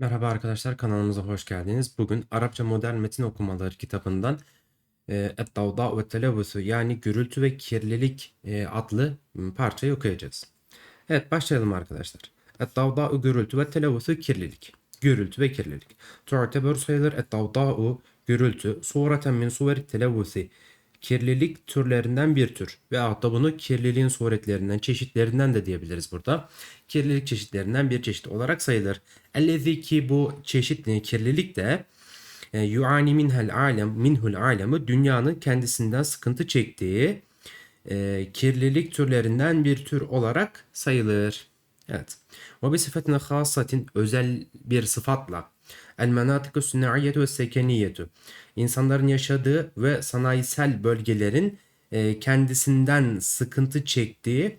Merhaba arkadaşlar kanalımıza hoş geldiniz. Bugün Arapça Modern Metin Okumaları kitabından e, Et-Davda ve Televvüsü yani Gürültü ve Kirlilik e, adlı parçayı okuyacağız. Evet başlayalım arkadaşlar. Et-Davda gürültü ve Televvüsü kirlilik. Gürültü ve kirlilik. Tu'teber sayılır Et-Davda gürültü sureten min suveri televvüsü kirlilik türlerinden bir tür ve hatta bunu kirliliğin suretlerinden, çeşitlerinden de diyebiliriz burada. Kirlilik çeşitlerinden bir çeşit olarak sayılır. Ellezi ki bu çeşit e, kirlilik de e, yuani minhel alem, minhul alemi dünyanın kendisinden sıkıntı çektiği e, kirlilik türlerinden bir tür olarak sayılır. Evet. Ve bi sıfatine hasatin özel bir sıfatla El menatikü sünaiyetu ve sekeniyetu. İnsanların yaşadığı ve sanayisel bölgelerin e, kendisinden sıkıntı çektiği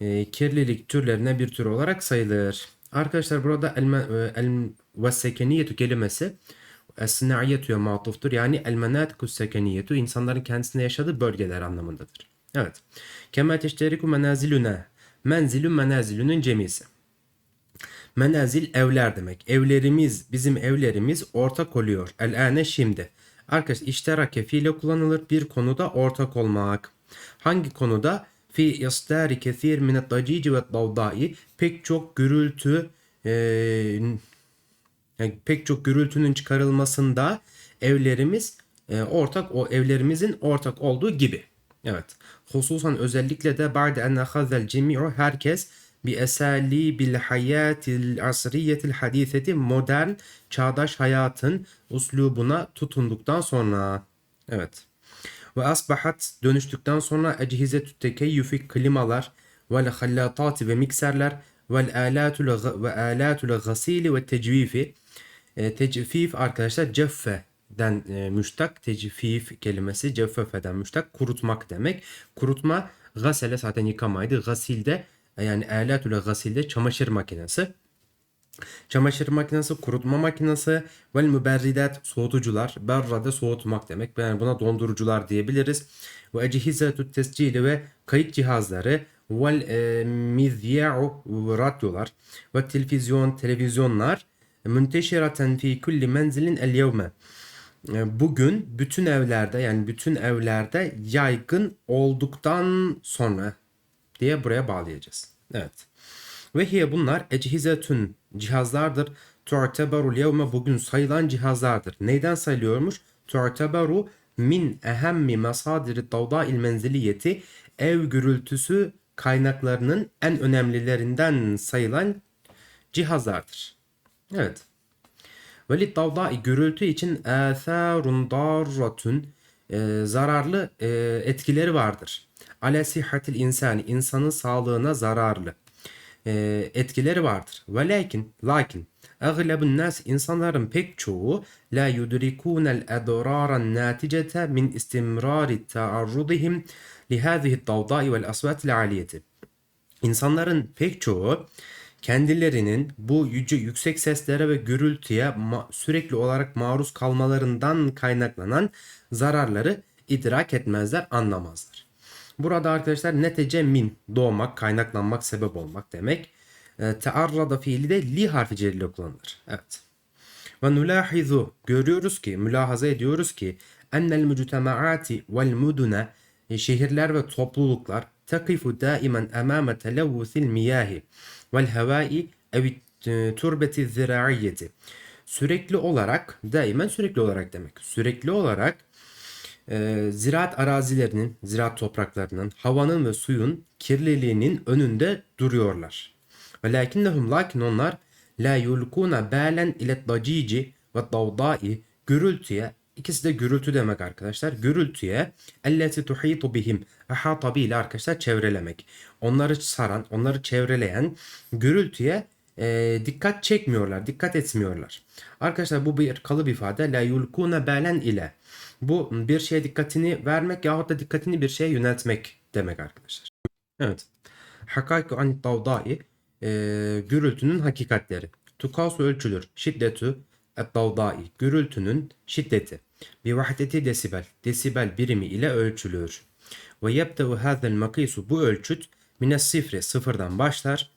e, kirlilik türlerine bir tür olarak sayılır. Arkadaşlar burada el, e, el ve sekeniyetu kelimesi es-sınaiyetu'ya matuftur. Yani el menatikus sekeniyetu insanların kendisinde yaşadığı bölgeler anlamındadır. Evet. Kema teşteriku menaziluna. Menzilun menazilunun cemisi. Menazil evler demek. Evlerimiz, bizim evlerimiz ortak oluyor. El-ane şimdi. Arkadaş işterake fiile kullanılır. Bir konuda ortak olmak. Hangi konuda? Fi istari kesir minet dacici ve davdai. Pek çok gürültü eee, yani pek çok gürültünün çıkarılmasında evlerimiz e, ortak o evlerimizin ortak olduğu gibi. Evet. Hususan özellikle de ba'de en ahazel cemi'u herkes bi esali bil hayatil asriyetil hadiseti modern çağdaş hayatın uslubuna tutunduktan sonra. Evet. Ve asbahat dönüştükten sonra ecihizetü tekeyyüfi klimalar vel hallatati ve mikserler vel alatul ve alatul gasili ve tecvifi e, tecfif arkadaşlar ceffeden e, müştak tecfif kelimesi ceffefeden müştak kurutmak demek. Kurutma gasele zaten yıkamaydı. Gasilde yani alatül gasilde çamaşır makinesi. Çamaşır makinesi, kurutma makinesi vel müberridat soğutucular. Berrade soğutmak demek. Yani buna dondurucular diyebiliriz. Ve ecihizetü tescili ve kayıt cihazları vel e, mizya'u radyolar ve televizyon televizyonlar münteşiraten fi kulli menzilin el yevme. E, Bugün bütün evlerde yani bütün evlerde yaygın olduktan sonra diye buraya bağlayacağız. Evet. Ve hiye bunlar ecihizetün cihazlardır. Tu'teberul yevme bugün sayılan cihazlardır. Neyden sayılıyormuş? Tu'teberu min ehemmi masadiri davda'il menziliyeti ev gürültüsü kaynaklarının en önemlilerinden sayılan cihazlardır. Evet. Velid davdai gürültü için âthârun darratun e, zararlı e, etkileri vardır. Ale sihhatil insani insanın sağlığına zararlı e, etkileri vardır. Ve lakin lakin Aglabun nas insanların pek çoğu la yudrikunel edraran naticete min istimrari hadihi davdai vel asvatil aliyeti. İnsanların pek çoğu kendilerinin bu yüce yüksek seslere ve gürültüye sürekli olarak maruz kalmalarından kaynaklanan zararları idrak etmezler, anlamazlar. Burada arkadaşlar netece min doğmak, kaynaklanmak, sebep olmak demek. E, tearrada fiili de li harfi celile kullanılır. Evet. Ve nulahizu görüyoruz ki, mülahaza ediyoruz ki ennel müctemaati vel mudune şehirler ve topluluklar daimen emame televvusil miyahi vel havai ev turbeti ziraiyeti. Sürekli olarak, daimen sürekli olarak demek. Sürekli olarak e, ziraat arazilerinin, ziraat topraklarının, havanın ve suyun kirliliğinin önünde duruyorlar. Ve lakinnehum lakin onlar la yulkuna balen ile dacici ve davdai gürültüye ikisi de gürültü demek arkadaşlar. Gürültüye elleti tuhitu bihim ahata ile arkadaşlar çevrelemek. Onları saran, onları çevreleyen gürültüye e, dikkat çekmiyorlar, dikkat etmiyorlar. Arkadaşlar bu bir kalıp ifade. La yulkuna belen ile. Bu bir şeye dikkatini vermek yahut da dikkatini bir şeye yöneltmek demek arkadaşlar. Evet. Hakaiku an davdai e, gürültünün hakikatleri. Tukasu ölçülür. Şiddetü et davdai gürültünün şiddeti. Bir vahdeti desibel. Desibel birimi ile ölçülür. Ve yebde'u hazel makisu bu ölçüt mine sifri sıfırdan başlar.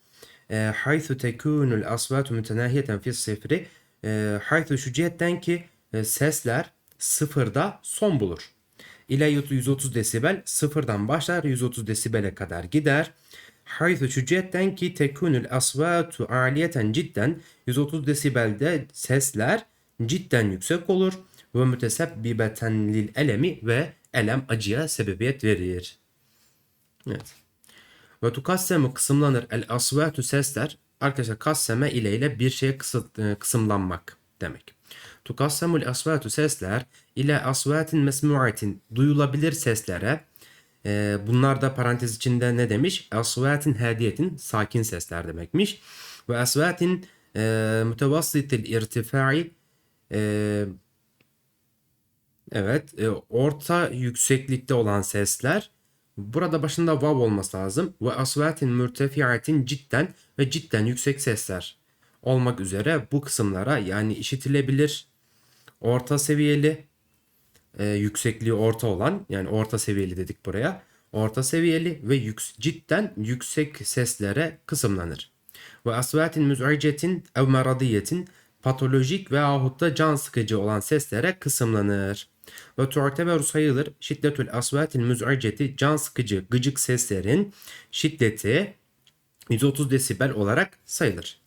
e, haythu tekunul asvatu mütenahiyeten fi sıfri e, haythu şu cihetten ki e, sesler sıfırda son bulur. İle 130 desibel sıfırdan başlar 130 desibele kadar gider. Şu cihetten ki tekunul asvatu aliyeten cidden 130 desibelde sesler cidden yüksek olur ve mütesebbibeten lil elemi ve elem acıya sebebiyet verir. Evet. Ve tukassemu kısımlanır el asvatu sesler. Arkadaşlar kasseme ile ile bir şeye kısıt, e, kısımlanmak demek. Tukassemul asvatu sesler ile asvatin mesmuatin duyulabilir seslere e, bunlar da parantez içinde ne demiş? Asvatin hadiyetin sakin sesler demekmiş. Ve asvatin e, mütevassitil irtifai e, evet e, orta yükseklikte olan sesler Burada başında vav olması lazım. Ve asvatin mürtefiatin cidden ve cidden yüksek sesler olmak üzere bu kısımlara yani işitilebilir, orta seviyeli, e, yüksekliği orta olan yani orta seviyeli dedik buraya. Orta seviyeli ve yüks cidden yüksek seslere kısımlanır. Ve asvatin müz'icetin ev meradiyetin patolojik ve ahut da can sıkıcı olan seslere kısımlanır. Ve tu'teberu sayılır şiddetül asvatil müz'iceti can sıkıcı gıcık seslerin şiddeti 130 desibel olarak sayılır.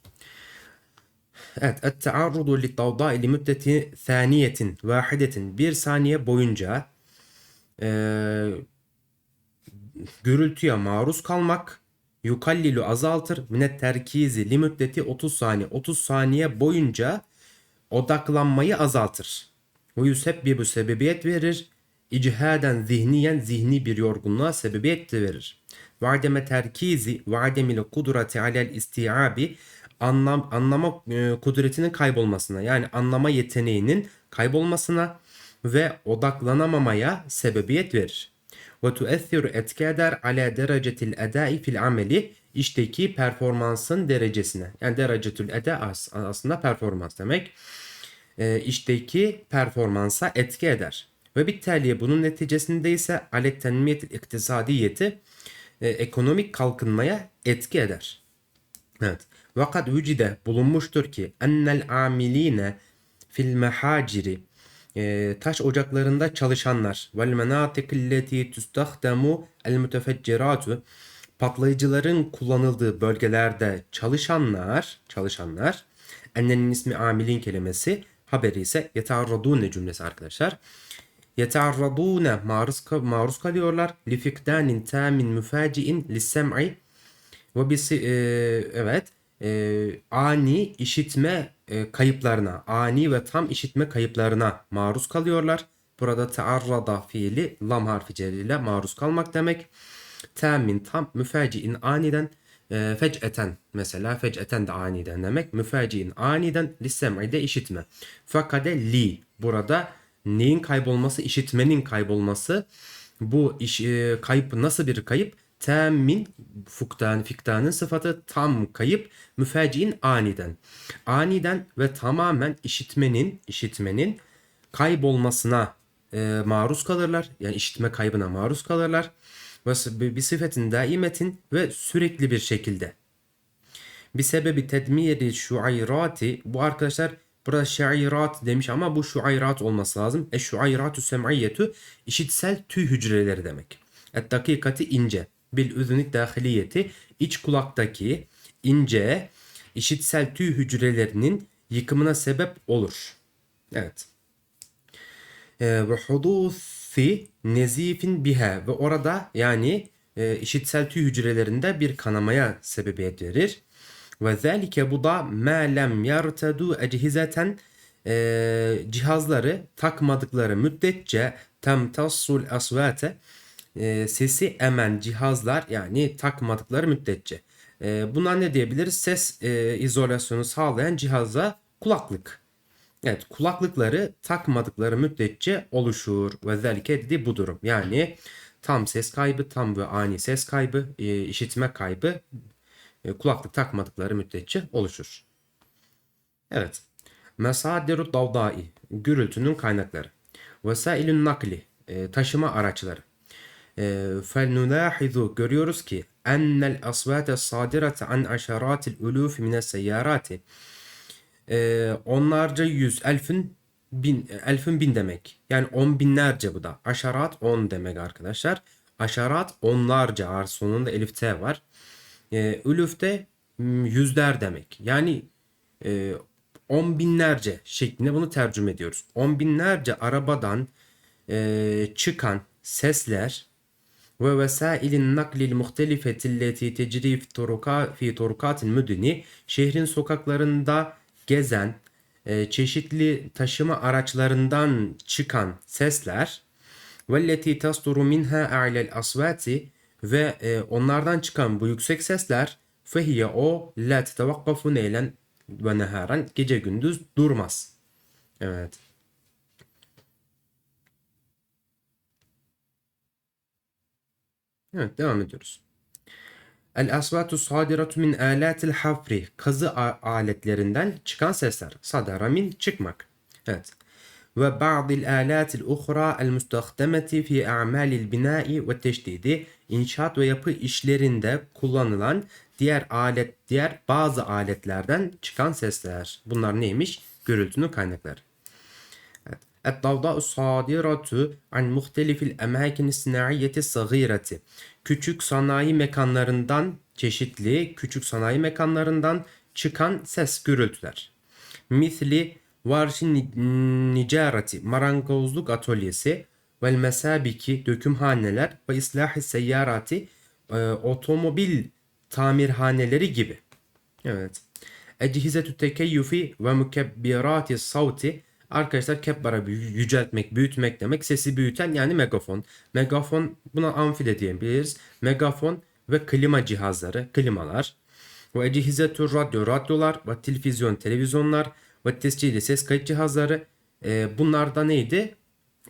Evet, et-taarrudu li müddeti thaniyetin vahidetin bir saniye boyunca e, gürültüye maruz kalmak yukallilu azaltır minet terkizi li müddeti 30 saniye 30 saniye boyunca odaklanmayı azaltır. Ve yusebbibu sebebiyet verir. İcihaden zihniyen zihni bir yorgunluğa sebebiyet de verir. Ve ademe terkizi ve ademil kudreti alel istiabi anlam, anlama e, kudretinin kaybolmasına yani anlama yeteneğinin kaybolmasına ve odaklanamamaya sebebiyet verir. Ve tuethiru etki eder ala derecetil edai fil ameli işteki performansın derecesine. Yani derecetül eda aslında performans demek e, işteki performansa etki eder. Ve bittaliye bunun neticesinde ise alet tenmiyet iktisadiyeti e, ekonomik kalkınmaya etki eder. Evet. Vakat vücide bulunmuştur ki ennel amiline fil mehaciri e, taş ocaklarında çalışanlar. Vel menatikilleti tustahdemu el mütefecceratu patlayıcıların kullanıldığı bölgelerde çalışanlar çalışanlar ennenin ismi amilin kelimesi haberi ise yetarradune cümlesi arkadaşlar. Yetarradune maruz, maruz kalıyorlar. Lifikdanin tamin müfaciin lissem'i ve bir e, evet e, ani işitme e, kayıplarına, ani ve tam işitme kayıplarına maruz kalıyorlar. Burada taarrada fiili lam harfi ile maruz kalmak demek. Temin tam müfaciin aniden e, fec'eten mesela fec'eten de aniden demek. Müfaciin aniden lissem'i de işitme. Fakade li burada neyin kaybolması? işitmenin kaybolması. Bu iş, e, kayıp nasıl bir kayıp? Temmin fuktan fiktanın sıfatı tam kayıp müfaciin aniden. Aniden ve tamamen işitmenin işitmenin kaybolmasına e, maruz kalırlar. Yani işitme kaybına maruz kalırlar ve bir sıfetin daimetin ve sürekli bir şekilde. Bir sebebi tedmiri şuayrati bu arkadaşlar burada şairat demiş ama bu şuayrat olması lazım. E şuayratu sem'iyetu işitsel tüy hücreleri demek. Et dakikati ince. Bil üzünü dahiliyeti iç kulaktaki ince işitsel tüy hücrelerinin yıkımına sebep olur. Evet. E, ve hudus fi nezifin biha ve orada yani e, işitsel tüy hücrelerinde bir kanamaya sebebiyet verir. Ve zelike bu da ma lem yartadu echizeten e, cihazları takmadıkları müddetçe temtassul asvate e, sesi emen cihazlar yani takmadıkları müddetçe. E, buna ne diyebiliriz? Ses e, izolasyonu sağlayan cihaza kulaklık Evet kulaklıkları takmadıkları müddetçe oluşur. Ve zelike dedi bu durum. Yani tam ses kaybı, tam ve ani ses kaybı, e, işitme kaybı e, kulaklık takmadıkları müddetçe oluşur. Evet. Mesadiru davdai gürültünün kaynakları. Vesailün nakli e, taşıma araçları. Fel nulahizu görüyoruz ki ennel asvate sadirate an aşaratil uluf mine seyyarati. Ee, onlarca yüz, elfin bin, elfin bin demek. Yani on binlerce bu da. Aşarat on demek arkadaşlar. Aşarat onlarca ar sonunda elif t var. Ee, ülüf de yüzler demek. Yani e, on binlerce şeklinde bunu tercüme ediyoruz. On binlerce arabadan e, çıkan sesler vesailin naklil muhtelifeti leti tecri fi turuka fi turukatil müdini şehrin sokaklarında gezen e, çeşitli taşıma araçlarından çıkan sesler velleti tasduru minha a'lel asvati ve e, onlardan çıkan bu yüksek sesler fehiye o la tetevakkafu neylen ve neharan gece gündüz durmaz. Evet. Evet devam ediyoruz. El asvatu sadiratu min alatil hafri kazı aletlerinden çıkan sesler. Sadara min çıkmak. Evet. Ve ba'dil alatil uhra el mustahdemeti fi a'malil bina'i ve teşdidi inşaat ve yapı işlerinde kullanılan diğer alet diğer bazı aletlerden çıkan sesler. Bunlar neymiş? Gürültünün kaynakları. الضوضاء الصادرة عن مختلف الأماكن الصناعية الصغيرة Küçük sanayi mekanlarından çeşitli küçük sanayi mekanlarından çıkan ses gürültüler. Misli varşi nicarati marangozluk atölyesi vel mesabiki dökümhaneler ve islahi seyyarati e, otomobil tamirhaneleri gibi. Evet. Ecihizetü tekeyyüfi ve mükebbirati savti Arkadaşlar kebbara yüceltmek, büyütmek demek. Sesi büyüten yani megafon. Megafon buna amfi de diyebiliriz. Megafon ve klima cihazları, klimalar. Ve ecihizetü radyo, radyolar ve televizyon, televizyonlar ve tescili ses kayıt cihazları. E, bunlar da neydi?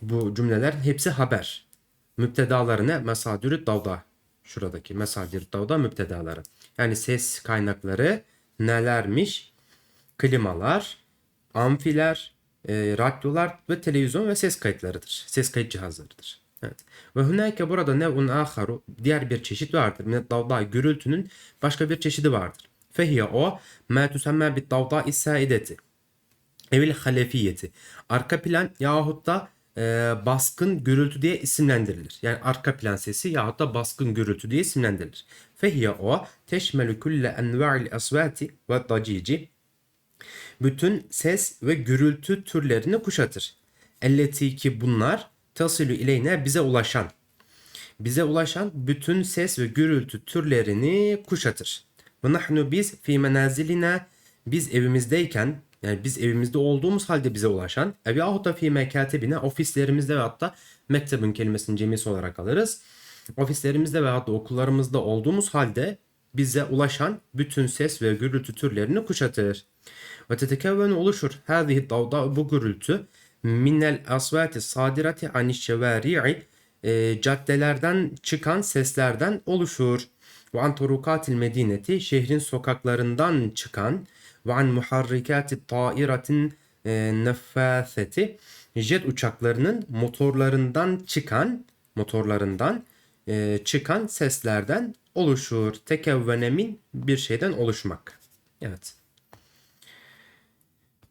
Bu cümleler hepsi haber. Müptedaları ne? Mesadürü davda. Şuradaki mesadürü davda müptedaları. Yani ses kaynakları nelermiş? Klimalar, amfiler, e, radyolar ve televizyon ve ses kayıtlarıdır. Ses kayıt cihazlarıdır. Evet. Ve hunake burada nev'un aharu diğer bir çeşit vardır. Minet davda gürültünün başka bir çeşidi vardır. Fehiye o ma tusamma bit davda isaideti. Evil halefiyeti. Arka plan yahut da e, baskın gürültü diye isimlendirilir. Yani arka plan sesi yahut da baskın gürültü diye isimlendirilir. Fehiye o teşmelü külle enva'il asvati ve dacici bütün ses ve gürültü türlerini kuşatır. Elleti ki bunlar tasilü ileyne bize ulaşan. Bize ulaşan bütün ses ve gürültü türlerini kuşatır. Ve nahnu biz fi menazilina biz evimizdeyken yani biz evimizde olduğumuz halde bize ulaşan ev yahut da fi mekatebine ofislerimizde ve hatta mektebin kelimesini cemisi olarak alırız. Ofislerimizde ve hatta okullarımızda olduğumuz halde bize ulaşan bütün ses ve gürültü türlerini kuşatır. Ve tetekevvenu oluşur. Hâzihi davda bu gürültü minel asvati sadirati aniş şevâri'i e, caddelerden çıkan seslerden oluşur. Ve an turukatil medineti şehrin sokaklarından çıkan ve an muharrikati tairatin e, nefâseti jet uçaklarının motorlarından çıkan motorlarından e, çıkan seslerden oluşur. Tekevvenemin bir şeyden oluşmak. Evet.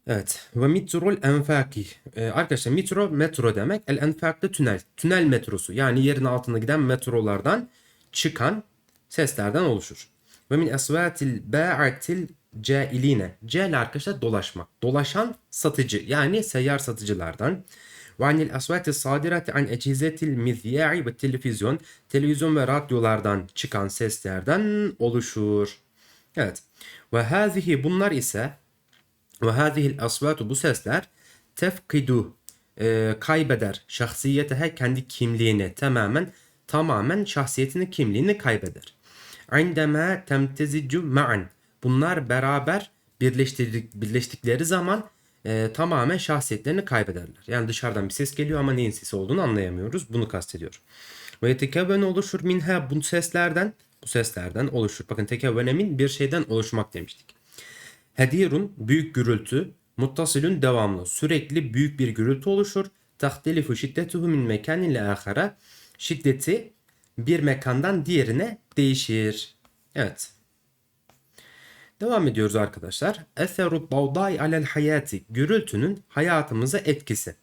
Evet. Ve mitrol enfaki. Ee, arkadaşlar metro metro demek. El enfak da tünel. Tünel metrosu. Yani yerin altında giden metrolardan çıkan seslerden oluşur. Ve min esvatil ba'atil cailine. Cel arkadaşlar dolaşmak. Dolaşan satıcı. Yani seyyar satıcılardan. Ve anil asvati sadirati an ecizetil mizyai ve televizyon. Televizyon ve radyolardan çıkan seslerden oluşur. Evet. Ve hazihi bunlar ise ve hazihil asvatu bu sesler tefkidu e, kaybeder şahsiyetehe kendi kimliğini tamamen tamamen şahsiyetini kimliğini kaybeder. İndeme temtezicu ma'an bunlar beraber birleştirdik, birleştikleri zaman e, tamamen şahsiyetlerini kaybederler. Yani dışarıdan bir ses geliyor ama neyin sesi olduğunu anlayamıyoruz. Bunu kastediyor. Ve yetekevven oluşur minha bu seslerden bu seslerden oluşur. Bakın tekevvene min bir şeyden oluşmak demiştik. Hedirun büyük gürültü, muttasilün devamlı, sürekli büyük bir gürültü oluşur. Tahtelifu şiddetuhu min mekanin ile ahara. Şiddeti bir mekandan diğerine değişir. Evet. Devam ediyoruz arkadaşlar. Eseru davdai alel hayati. Gürültünün hayatımıza etkisi.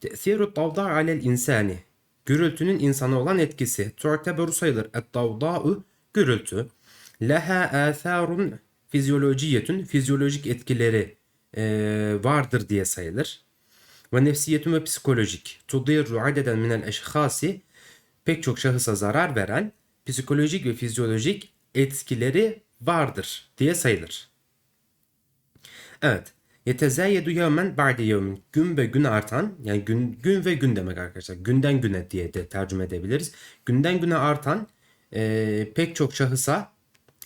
Tesiru davdai alel insani. Gürültünün insana olan etkisi. Tu'teberu sayılır. Et davda'u gürültü. Leha atharun fizyolojiyetün. Fizyolojik etkileri e, vardır diye sayılır. Ve nefsiyetün ve psikolojik. Tudirru adeden minel eşhasi. Pek çok şahısa zarar veren psikolojik ve fizyolojik etkileri vardır diye sayılır. Evet. Yetezayyedu yevmen ba'de yevmin. Gün ve gün artan yani gün, gün ve gün demek arkadaşlar. Günden güne diye de tercüme edebiliriz. Günden güne artan e, pek çok şahısa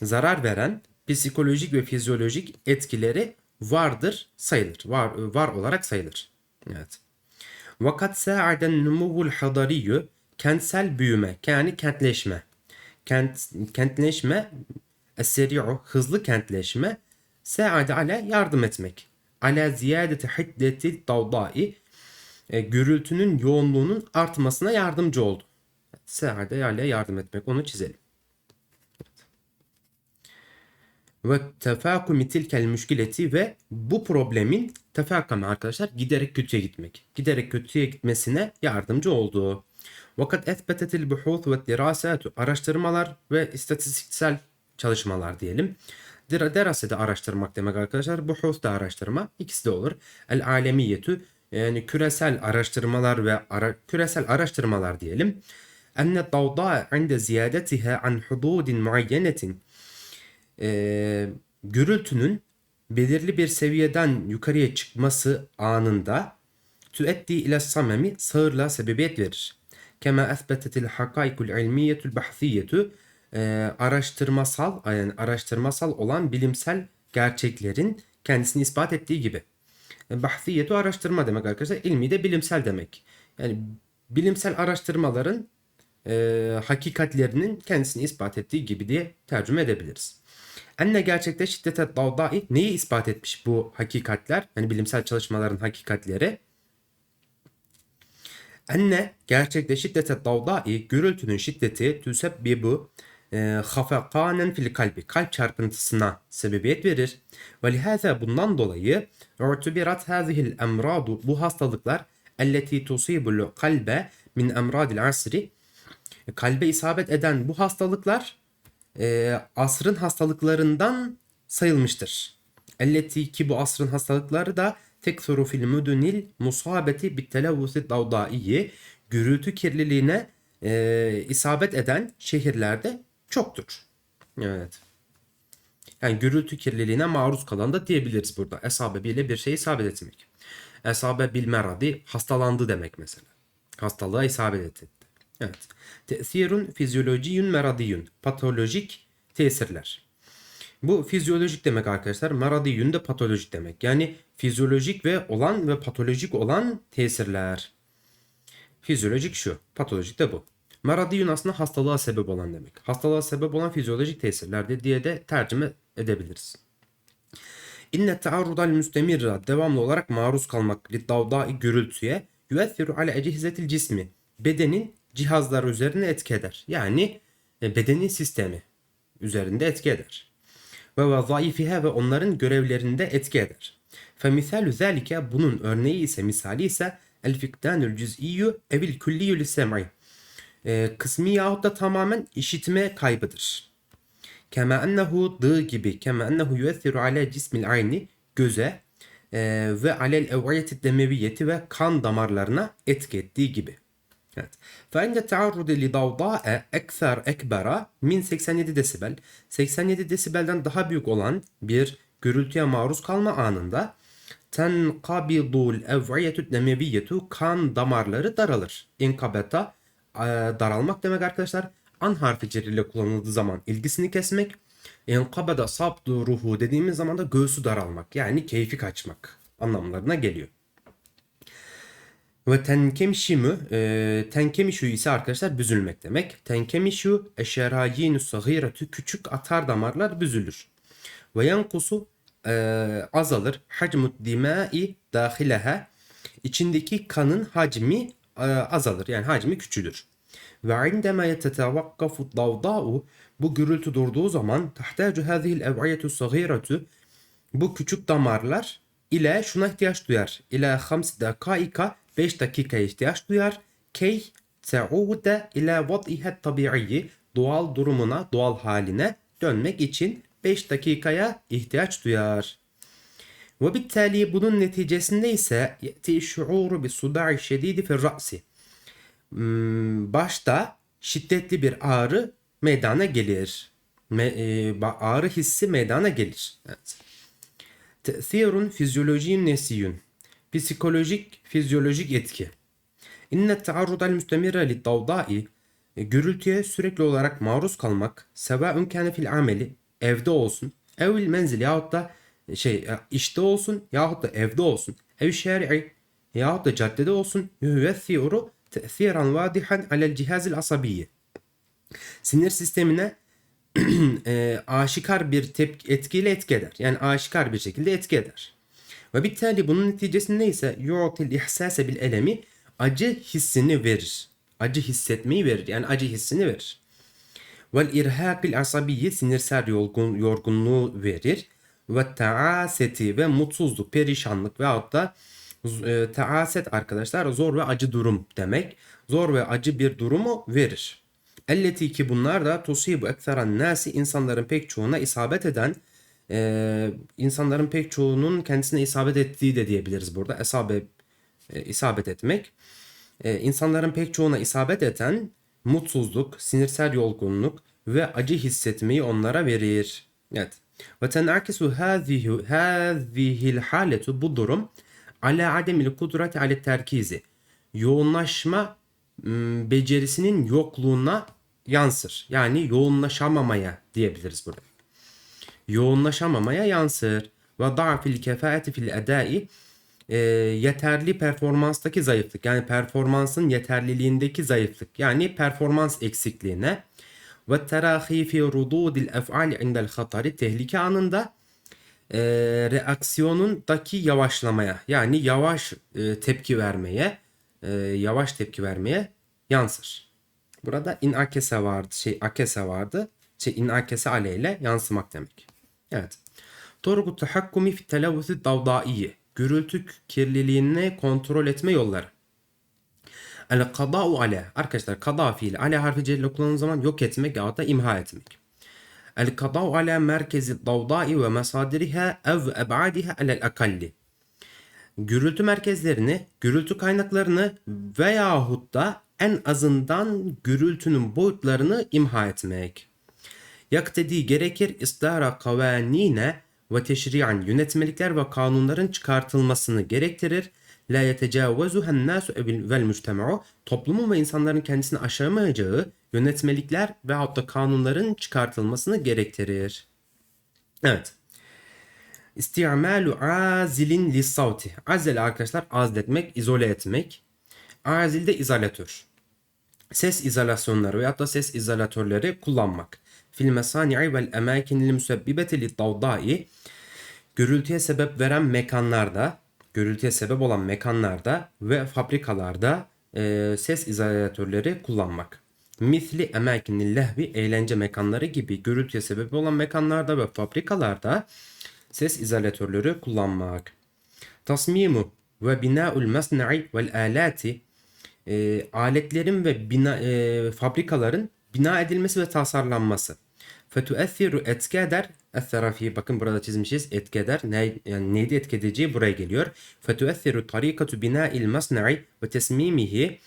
zarar veren psikolojik ve fizyolojik etkileri vardır sayılır. Var, var olarak sayılır. Evet. Vakat sa'aden numuvul hadariyyü kentsel büyüme yani kentleşme. Kent, kentleşme es-seri'u hızlı kentleşme sa'ade ale yardım etmek. Ala ziyadeti hiddeti davdai e, gürültünün yoğunluğunun artmasına yardımcı oldu. Sa'ade ale yardım etmek onu çizelim. Ve tefakumi tilkel müşkileti ve bu problemin tefakami arkadaşlar giderek kötüye gitmek. Giderek kötüye gitmesine yardımcı oldu. Vakat etbetetil buhuth ve dirasatu araştırmalar ve istatistiksel çalışmalar diyelim. Dira derasede araştırmak demek arkadaşlar. Buhuth da araştırma. ikisi de olur. El alemiyetü yani küresel araştırmalar ve ara, küresel araştırmalar diyelim. Enne davda inde ziyadetiha an hududin muayyenetin e, gürültünün belirli bir seviyeden yukarıya çıkması anında tüetti ile samemi sağırlığa sebebiyet verir. Kema esbetetil hakaikul ilmiyetul bahsiyetu e, araştırmasal yani araştırmasal olan bilimsel gerçeklerin kendisini ispat ettiği gibi. E, bahsiyetu araştırma demek arkadaşlar. ilmi de bilimsel demek. Yani bilimsel araştırmaların e, hakikatlerinin kendisini ispat ettiği gibi diye tercüme edebiliriz. Enne gerçekte şiddete davdai neyi ispat etmiş bu hakikatler? Yani bilimsel çalışmaların hakikatleri. Enne gerçekte şiddete davdai gürültünün şiddeti tüsebbibu e, hafakanen fil kalbi kalp çarpıntısına sebebiyet verir. Ve lihaza bundan dolayı u'tubirat hazihil emradu bu hastalıklar elleti tusibul kalbe min emradil asri kalbe isabet eden bu hastalıklar e, asrın hastalıklarından sayılmıştır. Elleti ki bu asrın hastalıkları da tekthuru fil mudunil musabeti bit televvusi davdaiyi gürültü kirliliğine e, isabet eden şehirlerde çoktur. Evet. Yani gürültü kirliliğine maruz kalan da diyebiliriz burada. Esabebiyle bir şey isabet etmek. Esabe bil meradi hastalandı demek mesela. Hastalığa isabet etti. Evet. Tesirun fizyolojiyun meradiyun. Patolojik tesirler. Bu fizyolojik demek arkadaşlar. Meradiyun de patolojik demek. Yani fizyolojik ve olan ve patolojik olan tesirler. Fizyolojik şu. Patolojik de bu. Meradiyun aslında hastalığa sebep olan demek. Hastalığa sebep olan fizyolojik tesirler diye de tercüme edebiliriz. İnne taarrudal müstemirra devamlı olarak maruz kalmak liddavdai gürültüye yüethiru ale ecihizetil cismi bedenin cihazlar üzerine etki eder. Yani e, bedenin sistemi üzerinde etki eder. Ve vazaifiha ve onların görevlerinde etki eder. Femisalü zalike bunun örneği ise misali ise el fikdanül cüz'iyyü evil külliyyü lissem'i E, kısmi yahut da tamamen işitme kaybıdır. Kema ennehu dığı gibi kema ennehu yüethiru ala cismil ayni göze e, ve alel ev'iyeti demeviyeti ve kan damarlarına etki ettiği gibi. Evet. فعند التعرض لضوضاء ekser ekbera min 87 desibel 87 desibelden daha büyük olan bir gürültüye maruz kalma anında tenkabidul ev'iyetü nemeviyetu kan damarları daralır. İnkabeta e, daralmak demek arkadaşlar. An harfi ceriyle kullanıldığı zaman ilgisini kesmek. İnkabeda sabdu ruhu dediğimiz zaman da göğsü daralmak yani keyfi kaçmak anlamlarına geliyor. Ve tenkemişimü, e, tenkemişu ise arkadaşlar büzülmek demek. Tenkemişu eşerayinu sagiratü küçük atar damarlar büzülür. Ve yankusu e, azalır. Hacmut dimai dahileha içindeki kanın hacmi azalır. Yani hacmi küçülür. Ve indema yetetevakkafu davda'u bu gürültü durduğu zaman tahtacu hadihil ev'iyetu sagiretu bu küçük damarlar ile şuna ihtiyaç duyar. İla 5 dakika 5 dakikaya ihtiyaç duyar. Key te'ude ila vad'iha tabi'i doğal durumuna, doğal haline dönmek için 5 dakikaya ihtiyaç duyar. Ve bittali bunun neticesinde ise yeti şuuru bir suda'i şedidi fil ra'si. Hmm, Başta şiddetli bir ağrı meydana gelir. Me, e, ağrı hissi meydana gelir. Evet. Te'thirun fizyolojiyun nesiyun. Psikolojik, fizyolojik etki. İnne taarrudal müstemire li davdai gürültüye sürekli olarak maruz kalmak sevaun kâne fil ameli evde olsun evil menzil yahut da şey işte olsun yahut da evde olsun ev şer'i yahut da caddede olsun yüvessiru te'siran vadihan alel cihazil asabiyye sinir sistemine e, aşikar bir tepki, etkiyle etki eder. Yani aşikar bir şekilde etki eder. Ve bittali bunun neticesinde ise yu'til ihsase bil elemi acı hissini verir. Acı hissetmeyi verir. Yani acı hissini verir. Vel irhakil asabiyye sinirsel yorgun, yorgunluğu verir. Ve taaseti ve mutsuzluk, perişanlık veyahut da e, taaset arkadaşlar zor ve acı durum demek. Zor ve acı bir durumu verir. Elleti ki bunlar da tusibu ekseran nasi insanların pek çoğuna isabet eden e, insanların pek çoğunun kendisine isabet ettiği de diyebiliriz burada. Esabe, e, isabet etmek. E, insanların pek çoğuna isabet eden mutsuzluk, sinirsel yorgunluk ve acı hissetmeyi onlara verir. Evet. Ve tenakisu hazihi hazihil haletu bu durum ala ademil kudreti ale terkizi. Yoğunlaşma m, becerisinin yokluğuna yansır. Yani yoğunlaşamamaya diyebiliriz burada. Yoğunlaşamamaya yansır. Ve da'fil kefaeti fil edai e, yeterli performanstaki zayıflık yani performansın yeterliliğindeki zayıflık yani performans eksikliğine ve terahi fi rududil ef'ali indel hatari tehlike anında e, reaksiyonundaki yavaşlamaya yani yavaş e, tepki vermeye e, yavaş tepki vermeye yansır. Burada inakese vardı şey akese vardı şey inakese aleyhle yansımak demek. Evet. Torgu tahakkumi fi televvüsü davdaiye gürültü kirliliğini kontrol etme yolları. El kada'u ale. Arkadaşlar kada fiili ale harfi celle kullanılan zaman yok etmek ya da imha etmek. El kada'u ale merkezi davdai ve mesadiriha ev ebadiha alel akalli. Gürültü merkezlerini, gürültü kaynaklarını veyahut da en azından gürültünün boyutlarını imha etmek. Yaktedi gerekir istara kavanine ve teşri'an yönetmelikler ve kanunların çıkartılmasını gerektirir. La yetecavvezuhen nasu vel müctema'u toplumun ve insanların kendisini aşamayacağı yönetmelikler ve da kanunların çıkartılmasını gerektirir. Evet. İsti'malu azilin lissavti. Azil arkadaşlar azletmek, izole etmek. Azil de izolatör. Ses izolasyonları veyahut da ses izolatörleri kullanmak. Fil mesani'i vel emakinil müsebbibeti li davdai gürültüye sebep veren mekanlarda, gürültüye sebep olan mekanlarda ve fabrikalarda e, ses izolatörleri kullanmak. Misli emakinil lehvi eğlence mekanları gibi gürültüye sebep olan mekanlarda ve fabrikalarda ses izolatörleri kullanmak. Tasmimu ve bina'ul mesna'i vel alati e, aletlerin ve bina, e, fabrikaların bina edilmesi ve tasarlanması. Fetuethiru etki eder. Etherafi bakın burada çizmişiz. Etki eder. Ne, yani neydi etki edeceği buraya geliyor. Tarikatu bina'il masna'i ve tesmimihi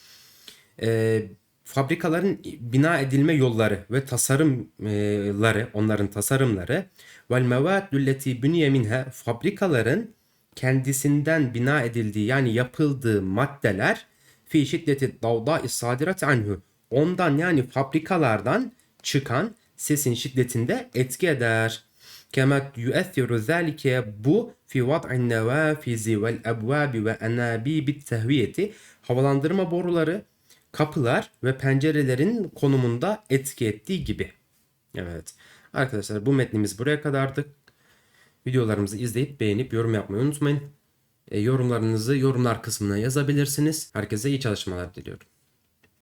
e, fabrikaların bina edilme yolları ve tasarımları, onların tasarımları vel mevaddü leti bünye minha fabrikaların kendisinden bina edildiği yani yapıldığı maddeler fi şiddeti davda sadirat anhu ondan yani fabrikalardan çıkan sesin şiddetinde etki eder. Kema yu'ethiru zalike bu fi vad'in nevafizi vel ebvabi ve enabibi tehviyeti havalandırma boruları, kapılar ve pencerelerin konumunda etki ettiği gibi. Evet. Arkadaşlar bu metnimiz buraya kadardı. Videolarımızı izleyip beğenip yorum yapmayı unutmayın. E, yorumlarınızı yorumlar kısmına yazabilirsiniz. Herkese iyi çalışmalar diliyorum.